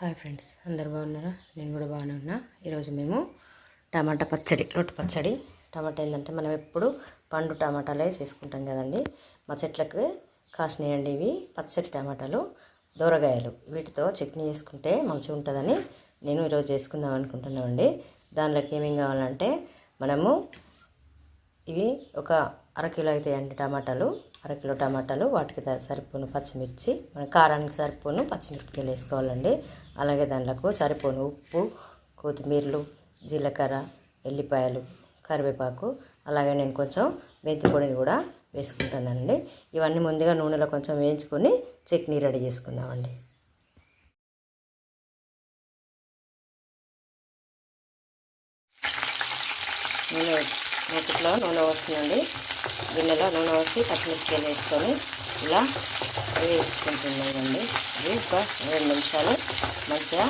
Hi friends అందరు బాగున్నారా? నేను కూడా బాగానే ఉన్నా. ఈరోజు మేము టమాటా పచ్చడి రొట్టె పచ్చడి. టమాటా ఏంటంటే మనం ఎప్పుడు పండు టమాటాలే చేసుకుంటాం కదండి. మా చెట్లకు కాసినాయండి ఇవి పచ్చడి టమాటాలు దూరగాయలు. వీటితో చట్నీ చేసుకుంటే మంచిగా ఉంటుందని నేను ఈరోజు చేసుకుందాం అనుకుంటున్నామండి. దానిలోకి ఏమేమి కావాలంటే మనము ఇవి ఒక అరకిలో అవుతాయండి టమాటాలు. అరకిలో టమాటాలు వాటికి సరిపోను పచ్చిమిర్చి. మన కారానికి సరిపోను పచ్చిమిరపకాయలు వేసుకోవాలండి. అలాగే దాంట్లో సరిపోను ఉప్పు కొత్తిమీరలు జీలకర్ర ఎల్లిపాయలు కరివేపాకు అలాగే నేను కొంచెం మెంతి పొడిని కూడా వేసుకుంటానండి. ఇవన్నీ ముందుగా నూనెలో కొంచెం వేయించుకొని చట్నీ రెడీ చేసుకుందామండి. నూనె మూతిలో నూనె వస్తుందండి గిన్నెలో నూనె వచ్చి పచ్చిమిరపకాయలు వేసుకొని ఇలా వేసుకుంటున్నామండి ఇది ఒక రెండు నిమిషాలు మంచిగా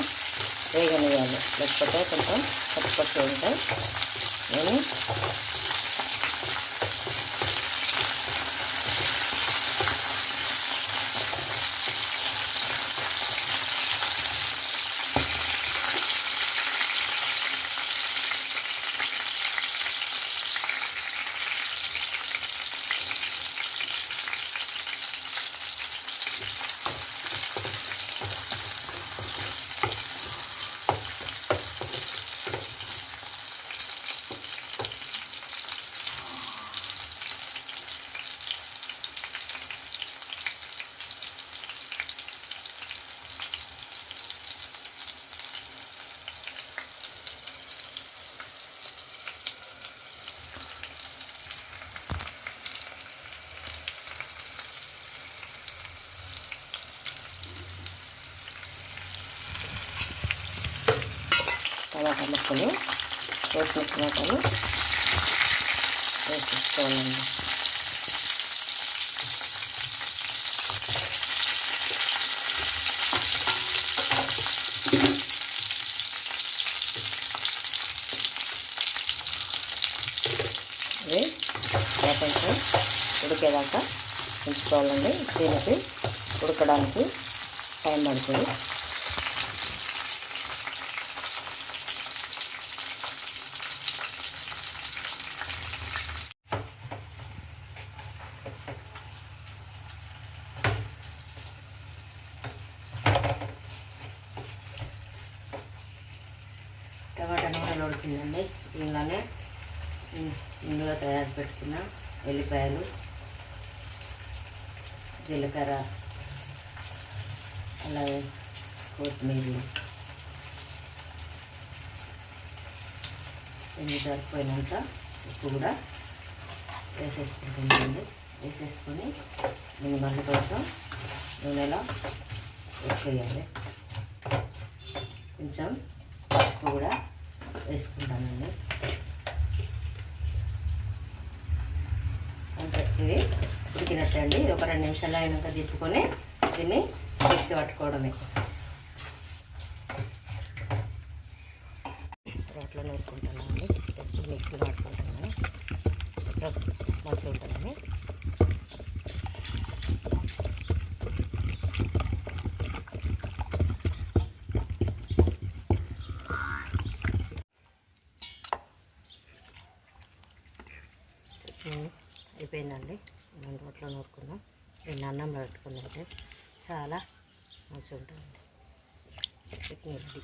వేగనివ్వాలి. లేకపోతే కొంచెం పచ్చి పచ్చి ఉంటాయి. నేను టమాటా ముక్కలు కోసిన టమాటాలు వేసేసుకోవాలండి ఇవి కొంచెం ఉడికేదాకా ఉంచుకోవాలండి. దీనికి ఉడకడానికి టైం పడుతుంది. ఉల్లిపాయలు ఉడికిందండి. ఇందులోనే ముందుగా తయారు పెట్టుకున్న ఉల్లిపాయలు జీలకర్ర అలాగే కొత్తిమీర ఇవి సరిపోయినంత ఉప్పు కూడా వేసేసుకుంటుందండి వేసేసుకొని దీన్ని మళ్ళీ కోసం నూనెలో వేసేయాలి. కొంచెం పసుపు కూడా వేసుకుంటానండి. అంతే ఇది ఉడికినట్టే అండి ఒక రెండు నిమిషాలు అయినాక తిప్పుకొని దీన్ని మిక్సీ పట్టుకోవడమే. రోట్లో నూరుకుంటున్నామండి మిక్సీ పట్టుకుంటున్నాను కొంచెం మంచిగా ఉంటుందని అయిపోయిందండి. మనం రోట్లో నూరుకున్నాం దీన్ని అన్నంలో పెట్టుకుని చాలా మంచిగా ఉంటుందండి. చట్నీ రెడీ